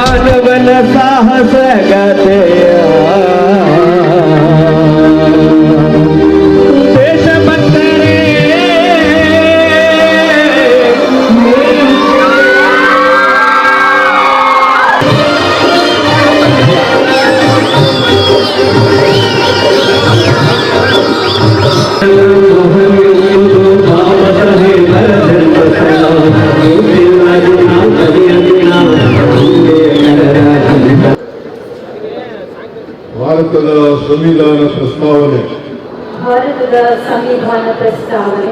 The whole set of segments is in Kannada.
मन बन साहस गते ಭಾರತದ ಸಂವಿಧಾನ ಪ್ರಸ್ತಾವನೆ. ಭಾರತದ ಸಂವಿಧಾನ ಪ್ರಸ್ತಾವನೆ.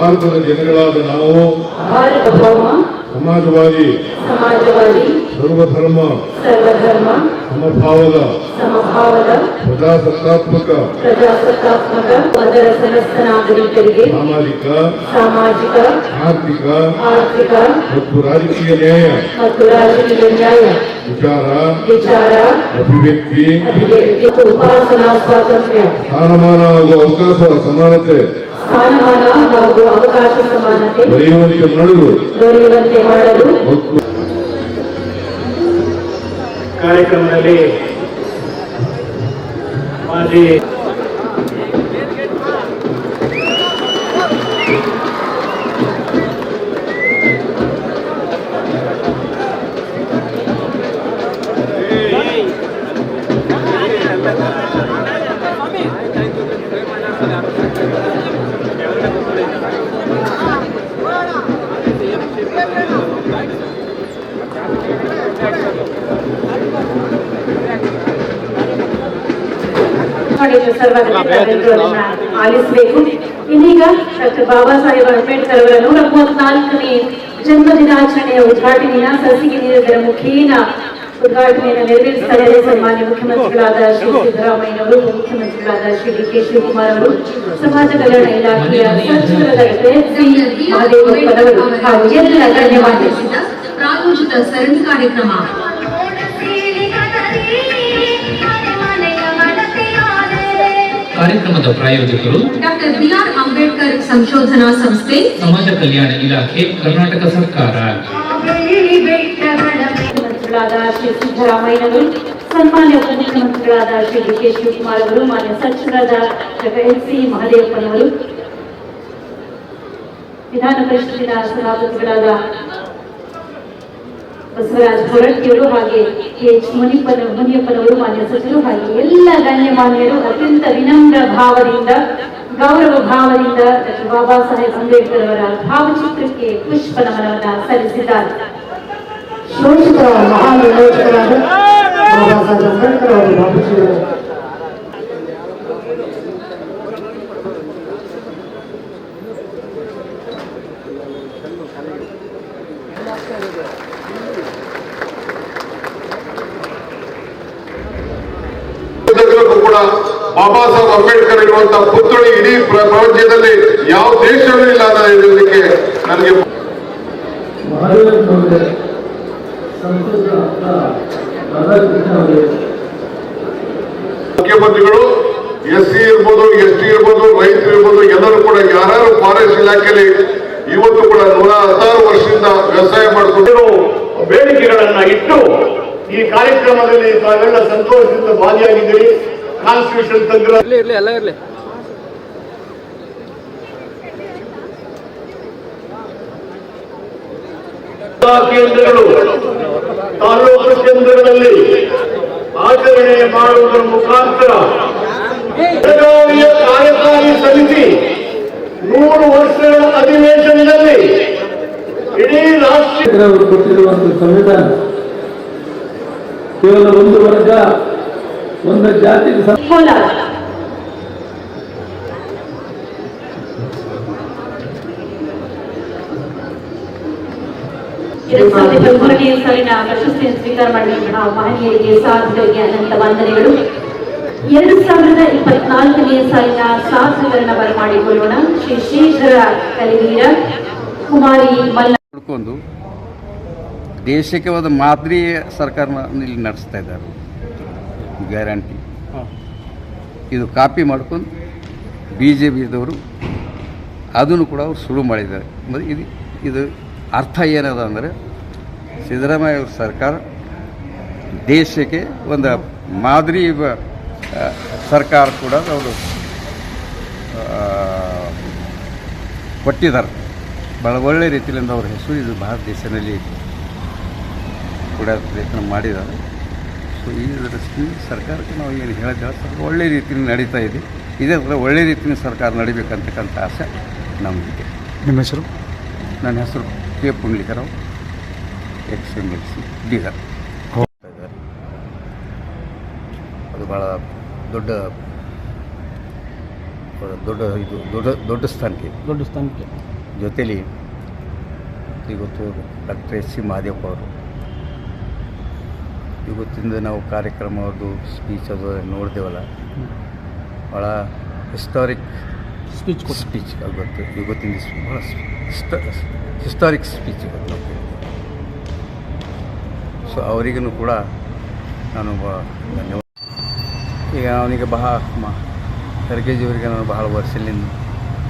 ಭಾರತದ ಜನಗಳಾದ ನಾವು ಭಾರತ ಸಮಾಜವಾದಿ. ಸಮಾಜವಾದಿ. ಸರ್ವಧರ್ಮ ಸರ್ವಧರ್ಮ ಸಮಭಾವದ ಸಮಭಾವದ ಪ್ರಜಾಸತ್ತಾತ್ಮಕ ಪ್ರಜಾಸತ್ತಾತ್ಮಕ ಅದರ ಸಮಸ್ತ ನಾಗರಿಕರಿಗೆ ಸಾಮಾಜಿಕ ಸಾಮಾಜಿಕ ಆರ್ಥಿಕ ಆರ್ಥಿಕ ಮತ್ತು ರಾಜಕೀಯ ನ್ಯಾಯ ಮತ್ತು ರಾಜಕೀಯ ನ್ಯಾಯ. ವಿಚಾರ ವಿಚಾರ ಅಭಿವ್ಯಕ್ತಿ ಉಪಾಸನಾ ಸ್ವಾತಂತ್ರ್ಯ. ಸ್ಥಾನಮಾನ ಹಾಗೂ ಅವಕಾಶ ಸಮಾನತೆ ಸ್ಥಾನಮಾನ ಹಾಗೂ ಅವಕಾಶ ಸಮಾನತೆ. ದೊರೆಯುವಂತೆ ಮಾಡಲು ದೊರೆಯುವಂತೆ ಮಾಡಲು ಮತ್ತು ಕಾರ್ಯಕ್ರಮದಲ್ಲಿ ಮಾಜಿ ಸರ್ವಾಧಿಕಾರಿಗಳನ್ನ ಆಲಿಸಬೇಕು. ಇನ್ನೀಗ ಡಾಕ್ಟರ್ ಬಾಬಾ ಸಾಹೇಬ್ ಅಂಬೇಡ್ಕರ್ ಅವರ ನೂರ ಮೂವತ್ನಾಲ್ಕನೇ ಜನ್ಮ ದಿನಾಚರಣೆಯ ಉದ್ಘಾಟನೆಯ ಸಸಿಗೆ ನೀರಿದರ ಮುಖೇನ ಉದ್ಘಾಟನೆಯನ್ನು ನೆರವೇರಿಸ್ತಾರೆ. ಸನ್ಮಾನ್ಯ ಮುಖ್ಯಮಂತ್ರಿಗಳಾದ ಶ್ರೀ ಸಿದ್ದರಾಮಯ್ಯನವರು ಮುಖ್ಯಮಂತ್ರಿಗಳಾದ ಶ್ರೀ ಡಿ ಕೆ ಶಿವಕುಮಾರ್ ಅವರು ಸಮಾಜ ಕಲ್ಯಾಣ ಇಲಾಖೆಯ ಸಚಿವರಾದ ಹಾಗೂ ಎಲ್ಲ ಧನ್ಯವಾದ ಪ್ರಾಯೋಜಿತ ಸರಣಿ ಕಾರ್ಯಕ್ರಮ ಕಾರ್ಯಕ್ರಮದ ಪ್ರಾಯೋಜಕರು ಡಾಕ್ಟರ್ ಬಿ ಆರ್ ಅಂಬೇಡ್ಕರ್ ಸಂಶೋಧನಾ ಸಂಸ್ಥೆ ಸಮಾಜ ಕಲ್ಯಾಣ ಇಲಾಖೆ ಕರ್ನಾಟಕ ಸರ್ಕಾರ. ಮುಖ್ಯಮಂತ್ರಿಗಳಾದ ಶ್ರೀ ಸಿದ್ದರಾಮಯ್ಯನವರು ಸನ್ಮಾನ್ಯ ಉಪಮುಖ್ಯಮಂತ್ರಿಗಳಾದ ಶ್ರೀ ಡಿ ಕೆ ಶಿವಕುಮಾರ್ ಅವರು ಮಾನ್ಯ ಸಚಿವರಾದ ಎಚ್ ಸಿ ಮಹದೇವಪ್ಪನವರು. ವಿಧಾನ ಪರಿಷತ್ತಿನ ಸಭಾಪತಿಗಳಾದ ಬಸವರಾಜ ಹೊರಟ್ಟಿಯವರು ಹಾಗೆ ಎಚ್ ಮುನಿಪ್ಪನ ಮುನಿಯಪ್ಪನವರು, ಮಾನ್ಯ ಸಚಿವರು ಹಾಗೆ ಎಲ್ಲ ಗಣ್ಯಮಾನ್ಯರು ಅತ್ಯಂತ ವಿನಮ್ರ ಭಾವದಿಂದ, ಗೌರವ ಭಾವದಿಂದ ಬಾಬಾ ಸಾಹೇಬ್ ಅಂಬೇಡ್ಕರ್ ಅವರ ಭಾವಚಿತ್ರಕ್ಕೆ ಪುಷ್ಪ ನಮನವನ್ನ ಸಲ್ಲಿಸಿದ್ದಾರೆ ಭಾವಿಸಿದರು ಉದ್ದಗಲಕ್ಕೂ ಕೂಡ ಬಾಬಾ ಸಾಹೇಬ್ ಅಂಬೇಡ್ಕರ್ ಇರುವಂತಹ ಪುತ್ಥಳಿ ಇಡೀ ಪ್ರ- ಪ್ರಪಂಚದಲ್ಲಿ ಯಾವ ದೇಶವೂ ಇಲ್ಲ ಅಂತ ಹೇಳಲಿಕ್ಕೆ ನನಗೆ ಮುಖ್ಯಮಂತ್ರಿಗಳು ಎಸ್ ಸಿ ಇರ್ಬೋದು ಎಸ್ ಟಿ ಇರ್ಬೋದು ರೈತರು ಇರ್ಬೋದು ಎಲ್ಲರೂ ಕೂಡ ಯಾರು ಫಾರೆಸ್ಟ್ ಇಲಾಖೆಯಲ್ಲಿ ಇವತ್ತು ಕೂಡ ನೂರ ಹತ್ತಾರು ವರ್ಷದಿಂದ ವ್ಯವಸಾಯ ಮಾಡಿಕೊಂಡು ಬೇಡಿಕೆಗಳನ್ನ ಇಟ್ಟು ಈ ಕಾರ್ಯಕ್ರಮದಲ್ಲಿ ತಾವೆಲ್ಲ ಸಂತೋಷದಿಂದ ಭಾಗಿಯಾಗಿದ್ದೀರಿ. ಕಾನ್ಸ್ಟಿಟ್ಯೂಷನ್ ಎಲ್ಲ ಜಿಲ್ಲಾ ಕೇಂದ್ರಗಳು ತಾಲೂಕು ಕೇಂದ್ರಗಳಲ್ಲಿ ಆಚರಣೆ ಮಾಡುವುದರ ಮುಖಾಂತರ ಬೆಳಗಾವಿಯ ಕಾರ್ಯಕಾರಿ ಸಮಿತಿ ನೂರು ವರ್ಷಗಳ ಅಧಿವೇಶನದಲ್ಲಿ ಇಡೀ ರಾಷ್ಟ್ರೀಯ ಕೊಟ್ಟಿರುವಂತಹ ಸಂವಿಧಾನ ಒಂದು ಜಾತಿ ಕೋಲಾರ ಎರಡ್ ಸಾವಿರದ ಇಪ್ಪತ್ಮೂರನೇ ಸಾಲಿನ ಪ್ರಶಸ್ತಿಯನ್ನು ಸ್ವೀಕಾರ ಮಾಡಿದಂತಹ ಮಹನೀಯರಿಗೆ ಸಾಧಕರಿಗೆ ಅನಂತ ವಂದನೆಗಳು. ಎರಡು ಸಾವಿರದ ಇಪ್ಪತ್ನಾಲ್ಕನೇ ಸಾಲಿನ ಸಾಧಕರನ್ನ ಬರಮಾಡಿಕೊಳ್ಳೋಣ. ಶ್ರೀ ಶ್ರೀಧರ ಕಲಿವೀರ ಕುಮಾರಿ ಮಲ್ಲ ದೇಶಕ್ಕೆ ಒಂದು ಮಾದರಿ ಸರ್ಕಾರನ ಇಲ್ಲಿ ನಡೆಸ್ತಾ ಇದ್ದಾರೆ. ಗ್ಯಾರಂಟಿ. ಇದು ಕಾಪಿ ಮಾಡ್ಕೊಂಡು ಬಿ ಜೆ ಪಿದವರು ಅದನ್ನು ಕೂಡ ಅವರು ಶುರು ಮಾಡಿದ್ದಾರೆ. ಮತ್ತು ಇದು ಇದು ಅರ್ಥ ಏನದ ಅಂದರೆ ಸಿದ್ದರಾಮಯ್ಯ ಅವ್ರ ಸರ್ಕಾರ ದೇಶಕ್ಕೆ ಒಂದು ಮಾದರಿ ಸರ್ಕಾರ ಕೂಡ ಅವರು ಕೊಟ್ಟಿದ್ದಾರೆ. ಭಾಳ ಒಳ್ಳೆ ರೀತಿಯಿಂದ ಅವ್ರ ಹೆಸರು ಇದು ಭಾರತ ದೇಶದಲ್ಲಿ ಕೂಡ ಪ್ರಯತ್ನ ಮಾಡಿದ್ದಾರೆ. ಸೊ ಈ ದೃಷ್ಟಿಯಿಂದ ಸರ್ಕಾರಕ್ಕೆ ನಾವು ಏನು ಹೇಳಿದ್ದೇವೆ ಸರ್ಕಾರ ಒಳ್ಳೆ ರೀತಿಯಲ್ಲಿ ನಡೀತಾ ಇದೆ. ಇದೇ ಥರ ಒಳ್ಳೆ ರೀತಿಯಲ್ಲಿ ಸರ್ಕಾರ ನಡಿಬೇಕಂತಕ್ಕಂಥ ಆಸೆ ನಮಗಿದೆ. ನಿಮ್ಮ ಹೆಸರು? ನನ್ನ ಹೆಸರು K. Pundlikrao ex M L C Bidar. ಅದು ಭಾಳ ದೊಡ್ಡ ದೊಡ್ಡ ಇದು ದೊಡ್ಡ ದೊಡ್ಡ ಸ್ಥಾನಕ್ಕೆ. ದೊಡ್ಡ ಸ್ಥಾನಕ್ಕೆ. ಜೊತೇಲಿ ಇವತ್ತು ಡಾಕ್ಟರ್ ಎಸ್ ಸಿ ಮಹಾದೇವ್ ಅವರು. ಇವತ್ತಿಂದ ನಾವು ಕಾರ್ಯಕ್ರಮ ಅವ್ರದ್ದು ಸ್ಪೀಚ್ ಅದು ನೋಡಿದೆವಲ್ಲ? ಭಾಳ ಹಿಸ್ಟಾರಿಕ್ ಸ್ಪೀಚ್ ಸ್ಪೀಚ್ ಆಗುತ್ತೆ ಇವತ್ತಿನ ಭಾಳ ಹಿಸ್ಟಾರಿಕ್ ಸ್ಪೀಚ್ ಇವತ್ತು ನಾವು ಸೊ ಅವರಿಗೂ ಕೂಡ ನಾನು ಧನ್ಯವಾದ. ಈಗ ಅವನಿಗೆ ಬಹಳ ಮ ಅವರಿಗೆ ನಾನು ಬಹಳ ವರ್ಷದಿಂದ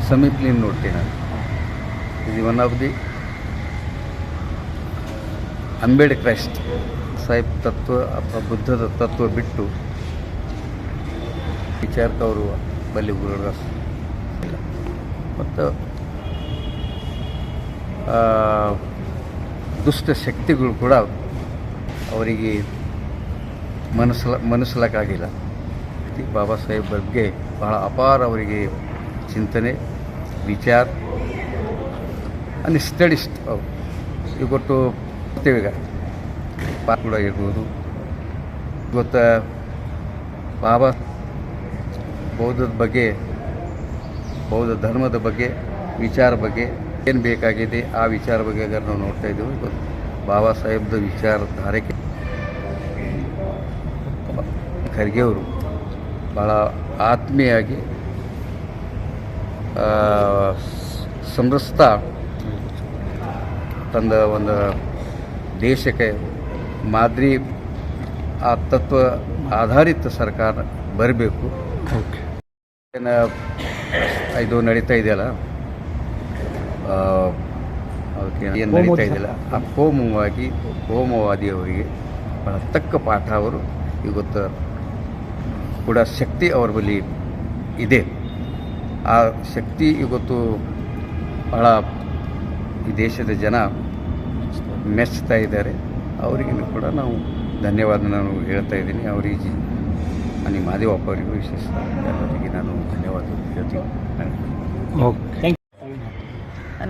ಸಮೀಪಲಿಂದ ನೋಡ್ತೀನಿ ನಾನು. ಇದು ಒನ್ ಆಫ್ ದಿ ಅಂಬೇಡ್ಕ್ರೈಸ್ಟ್ ಸಾಹಿಬ್ ತತ್ವ ಅಥವಾ ಬುದ್ಧದ ತತ್ವ ಬಿಟ್ಟು ವಿಚಾರಕ್ಕೆ ಬಲ್ಲಿ ಇಲ್ಲ ಮತ್ತು ದುಷ್ಟ ಶಕ್ತಿಗಳು ಕೂಡ ಅವರಿಗೆ ಮನಸ್ಸಲ ಮನಸ್ಸಲಕ್ಕಾಗಿಲ್ಲ. ಬಾಬಾ ಸಾಹೇಬ್ ಬಗ್ಗೆ ಬಹಳ ಅಪಾರ ಅವರಿಗೆ ಚಿಂತನೆ, ವಿಚಾರ ಅನ್ ಸ್ಟಡಿಸ್ಟ್ ಅವರು ಟು ಈಗ. ಪಾ ಕೂಡ ಇರ್ಬೋದು ಇವತ್ತು ಬಾಬಾ ಬೌದ್ಧದ ಬಗ್ಗೆ ಬೌದ್ಧ ಧರ್ಮದ ಬಗ್ಗೆ ವಿಚಾರ ಬಗ್ಗೆ ಏನು ಬೇಕಾಗಿದೆ ಆ ವಿಚಾರ ಬಗ್ಗೆ ನಾವು ನೋಡ್ತಾ ಇದ್ದೀವಿ. ಇವತ್ತು ಬಾಬಾ ಸಾಹೇಬ್ದ ವಿಚಾರಧಾರೆಗೆ ಖರ್ಗೆ ಅವರು ಭಾಳ ಆತ್ಮೀಯಾಗಿ ಆ, ಸ್- ತಂದ ಒಂದು ದೇಶಕ್ಕೆ ಮಾದರಿ ಆ ತತ್ವ ಆಧಾರಿತ ಸರ್ಕಾರ ಬರಬೇಕು. ಓಕೆ. ಏನು ಇದು ನಡೀತಾ ಇದೆಯಲ್ಲ? ಏನು ನಡೀತಾ ಇದೆಯಲ್ಲ? ಆ ಕೋಮುವಾಗಿ ಕೋಮವಾದಿಯವರಿಗೆ ಬಹಳ ತಕ್ಕ ಪಾಠ ಅವರು ಇವತ್ತು ಕೂಡ ಶಕ್ತಿ ಅವರ ಬಳಿ ಇದೆ. ಆ ಶಕ್ತಿ ಇವತ್ತು ಬಹಳ ಈ ದೇಶದ ಜನ ಮೆಚ್ಚುತ್ತಾ ಇದ್ದಾರೆ. ಅವರಿಗೂ ಕೂಡ ನಾವು ಧನ್ಯವಾದ ನಾನು ಹೇಳ್ತಾ ಇದ್ದೀನಿ. ಅವರಿಗೆ ಅನಿ ಮಾದೇವಪ್ಪ ಅವರಿಗೂ ವಿಶೇಷ ಎಲ್ಲರಿಗೆ ನಾನು ಧನ್ಯವಾದ ಹೇಳ್ತೀನಿ. ಓಕೆ. ಥ್ಯಾಂಕ್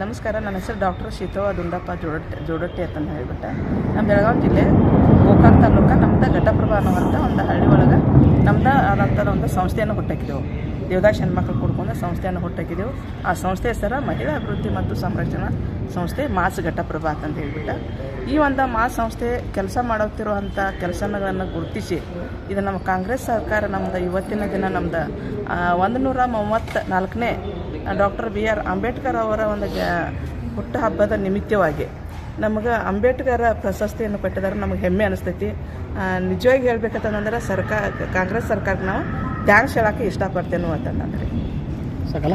ನಮಸ್ಕಾರ. ನನ್ನ ಹೆಸರು ಡಾಕ್ಟರ್ ಶೀತವ ದುಂಡಪ್ಪ ಜೋಡಟ್ಟೆ ಜೋಡಟ್ಟಿ ಅಂತ ಹೇಳಿಬಿಟ್ಟೆ. ನಮ್ಮ ಬೆಳಗಾವಿ ಜಿಲ್ಲೆ ಗೋಕಾಕ್ ತಾಲೂಕ ನಮ್ದು ಘಟಪ್ರಭಾ ಅನ್ನುವಂಥ ಒಂದು ಹಳ್ಳಿ ಒಳಗೆ ನಮ್ದು ಆದಂಥ ಒಂದು ಸಂಸ್ಥೆಯನ್ನು ಹುಟ್ಟಾಕಿದ್ದೆವು ದೇವದಾಸ್ ಹೆಣ್ಮಕ್ಳು ಕೂಡ್ಕೊಂಡು ಸಂಸ್ಥೆಯನ್ನು ಹುಟ್ಟಾಕಿದ್ದೆವು ಆ ಸಂಸ್ಥೆ ಹೆಸರು ಮಹಿಳಾ ಅಭಿವೃದ್ಧಿ ಮತ್ತು ಸಂರಕ್ಷಣಾ ಸಂಸ್ಥೆ ಮಾಸ್ ಘಟಪ್ರಭಾ ಅಂತ ಹೇಳ್ಬಿಟ್ಟು. ಈ ಒಂದು ಮಾ ಸಂಸ್ಥೆ ಕೆಲಸ ಮಾಡುತ್ತಿರುವಂಥ ಕೆಲಸಗಳನ್ನು ಗುರುತಿಸಿ, ಇದು ನಮ್ಮ ಕಾಂಗ್ರೆಸ್ ಸರ್ಕಾರ ನಮ್ದು ಇವತ್ತಿನ ದಿನ ನಮ್ದು ಒಂದು ನೂರ ಮೂವತ್ತ ನಾಲ್ಕನೇ ಡಾಕ್ಟರ್ ಬಿ ಆರ್ ಅಂಬೇಡ್ಕರ್ ಅವರ ಒಂದು ಜ- ಹುಟ್ಟುಹಬ್ಬದ ನಿಮಿತ್ತವಾಗಿ ನಮಗೆ ಅಂಬೇಡ್ಕರ್ ಪ್ರಶಸ್ತಿಯನ್ನು ಕೊಟ್ಟಿದ್ದಾರೆ. ನಮಗೆ ಹೆಮ್ಮೆ ಅನಿಸ್ತೈತಿ. ನಿಜವಾಗಿ ಹೇಳ್ಬೇಕಂತಂದ್ರೆ ಸರ್ಕಾರ, ಕಾಂಗ್ರೆಸ್ ಸರ್ಕಾರಕ್ಕೆ ನಾವು ಥ್ಯಾಂಕ್ಸ್ ಹೇಳೋಕ್ಕೆ ಇಷ್ಟಪಡ್ತೇನೆ ಅಂತಂದ್ರೆ ಸಕಲ?